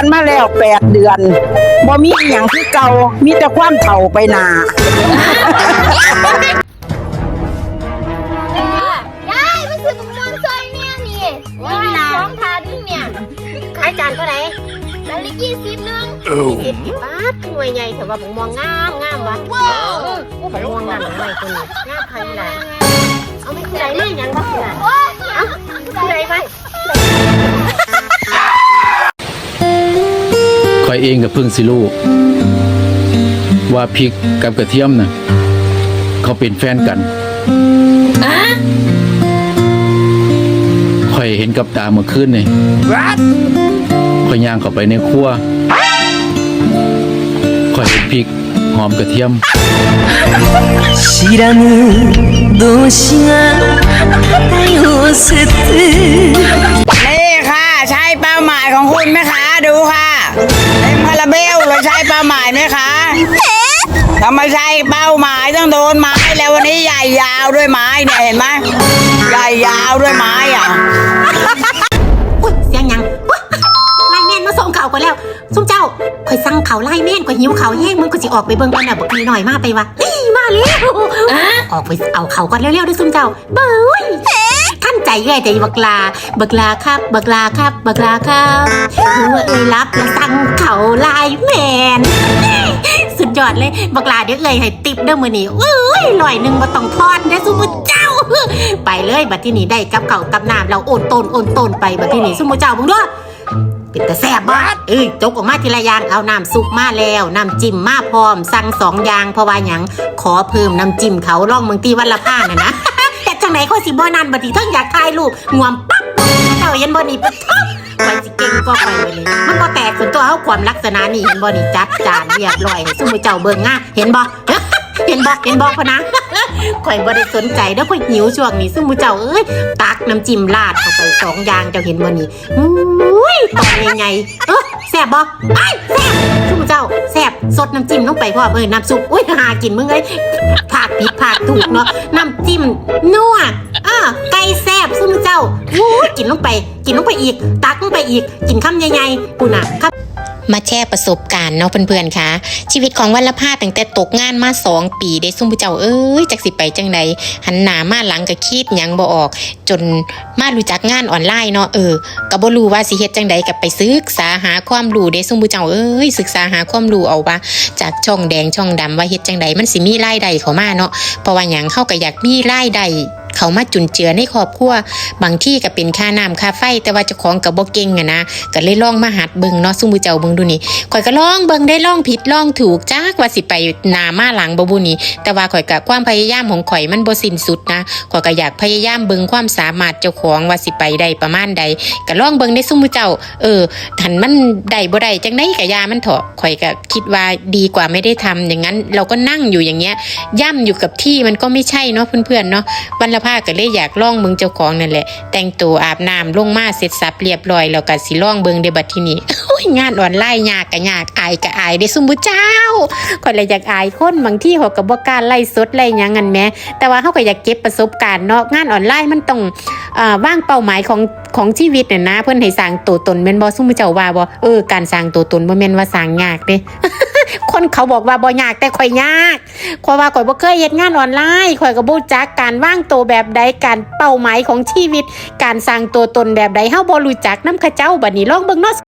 านมาแล้วแปดเดือนบ่มีอหย่างคือเก่ามีแต่ความเฒ่าไปหนา ยายมันคือบุกมอนซอยเนี่ยนี่ว้ายสองถาดนี่เนี่ยขายจานเท่าไหร่แล้วลิกี้สิบนึงเจ็ดสิบบาทหน่วยใหญ่แต่ว่าผมมองงามงามวะว้าวผมมองงามหน่อยตัวนี้งามใครล่ะเอาไม่คือไรเลยยังบ่คือไรโอ้ยเอาคือไรไป อยเองกับเพิ่งสิรู้ว่าพริกกับกระเทียมน่ะเขาเป็นแฟนกันคอยเห็นกับตาเมื่อคืนนี่คอยย่างเข้าไปในครัวคอยเห็นพริกหอมกระเทียม 知らぬ動詞が答えを捨て นี่ค่ะ ใช่เป้าหมายของคุณไหมคะดูค่ะ เต็มคาราเบลเลยใช่เป้าหมายไหมคะถ้าไม่ใช่เป้าหมายต้องโดนไม้แล้ววันนี้ใหญ่ยาวด้วยไม้เนี่ยเห็นไหมใหญ่ยาวด้วยไม้อะอุ๊ยเสียงหยังอุ๊ยไล่แม่นมาส่งข่าวก่อนแล้วซุ่มเจ้าคอยสั่งข่าวไล่แม่นคอยหิวข่าวแห้งมึงก็สิออกไปเบิ่งก่อนน่ะบักนีหน่อยมาไปวะนี่มาแล้วออกไปเอาข่าวก่อนเร็วๆเด้วยซุ่มเจ้าเบ้ยท่าน ใจเอ้ยใจบักลา บักลาครับ บักลาครับ บักลาครับหัวเอ้ยรับแล้วสั่งเข่าวไล่แมนสุดยอดเลยบักลาเดี๋ยวเอ้ยให้ติปเด้อมือนี้เอ้ยลอยหนึ่งบ่ต้องทอดเด้อซุ่มเจ้า ไปเลยบัดที่นี้ได้กับเก่ากับน้ำเราโอนตนโอนตนไปบัดที่นี้ซุ่มเจ้ามึงด้วยเป็นแต่แซ่บบ้เอ้ยจกออกมาทีละอย่างเอาน้ำซุปมาแล้วน้ำจิ้มมาพร้อม สั่งสองอย่างเพราะว่าหยังขอเพิ่มน้ำจิ้มเขาล่องเมืองตีวันละผ้าน่ะนะ งไหนข้อยสิบ่นันบัดนี้ทั้งอยากถ่ายรูปงวมปั๊บเจ้าเห็นบ่นี่ปะทุไปสิเก่งก็ไปเลยมันบ่แตกส่วนตัวเฮาความลักษณะนี่เห็นบ่นี่จัดจานเรียบร้อยให้ซุมเจ้าเบิ่งง่ะเห็นบ่เห็นบ่เห็นบ่พนะข่อยบ่ได้สนใจเด้อข่อยหิวช่วงนี้ซึ่งมูเจ้าเอ้ยตักน้ำจิ้มราดเข้าไปสองอย่างเจ้าเห็นบ่นี่อุ้ยตอนใหญ่ๆเออแซ่บบ่ไอ้แซ่บ สดน้ำจิ้มลงไปพ่อเอ้ยน้ำซุปอุ้ยหากินมึงเอ้ยผักผิดผักถูกเนาะน้ำจิ้มนัวอ่าไก่แซ่บซึ่งมูเจ้าวู้กินลงไป กินลงไปอีก ตักลงไปอีก กินคำใหญ่ๆกูน่ะครับ มาแชร์ประสบการณ์เนาะเพื่อนๆค่ะ ชีวิตของวันละผ้าตั้งแต่ตกงานมาสองปีได้ซุ่มผู้เจ้าเอ้ยจักสิไปจังใดหันหน้ามาหลังก็คิดยังบ่ออก จนมารู้จักงานออนไลน์เนาะเออก็บ่รู้ว่าสิเฮ็ดจังใดก็ไปศึกษาหาความรู้ได้ซุ่มผู้เจ้าเอ้ยศึกษาหาความรู้เอาว่า จากช่องแดงช่องดำว่าเฮ็ดจังใดมันสิมีรายได้เข้ามาเนาะเพราะว่าหยังเฮาก็อยากมีรายได้ เขามาจุนเจือในครอบครัวบางที่ก็เป็นค่าน้ำค่าไฟ แต่ว่าเจ้าของก็บ่เก่งอะนะก็เลยลองมาหัดเบิ่งเนาะซุ่มเจ้าเบิ่งดูนี่ข่อยก็ลองเบิ่งได้ลองผิดลองถูกจักว่าสิไปนามาหลังบ่บุนี่แต่ว่าข่อยก็ความพยายามของข่อยมันบ่สิ้นสุดนะข่อยก็อยากพยายามเบิ่งความสามารถเจ้าของว่าสิไปได้ประมาณใดก็ลองเบิ่งได้ซุมอเจ้า เออทันมันได้บ่ได้จังไดก็ยามันเถาะข่อยก็คิดว่าดีกว่าไม่ได้ทำอย่างนั้น เราก็นั่งอยู่อย่างเงี้ยย่ำอยู่กับที่มันก็ไม่ใช่เนาะเพื่อนๆเนาะวันละาก็เลยอยากล่องเบิงเจ้าของนั่นแหละ แต่งตัวอาบน้ำลงมาเสร็จสับเรียบร้อยแล้วก็สิล่องเบิงเดบัดที่นี้โอ้ยงานออนไลน์ยากก็ยากอายก็อายได้ซุมบุเจ้าข่อยเลยอยากอายคนบางที่เขาก็บ่กล้าไล่สดไล่ยังกันแม้แต่ว่าเขาก็อยากเก็บประสบการณ์เนาะงานออนไลน์มันต้องอ่อว่างเป้าหมายของของชีวิตน่ะนะ เพิ่อนให้สร้างตัวตนแม่นบ่ซุมบุเจ้าว่าบ่เออการสร้างตัวตนบ่แม่นว่าสร้างยากเด้ คนเขาบอกว่าบ่ยากแต่ข่อยยากข่อยว่าข่อยบ่เคยเฮ็ดงานออนไลน์ข่อยก็บ่รู้จักการว่างตัวแบบใดการเป้าหมายของชีวิต การสร้างตัวตนแบบใดเฮาบ่รู้จักนำเขาเจ้าบัดนี้ลองเบิ่งเนาะ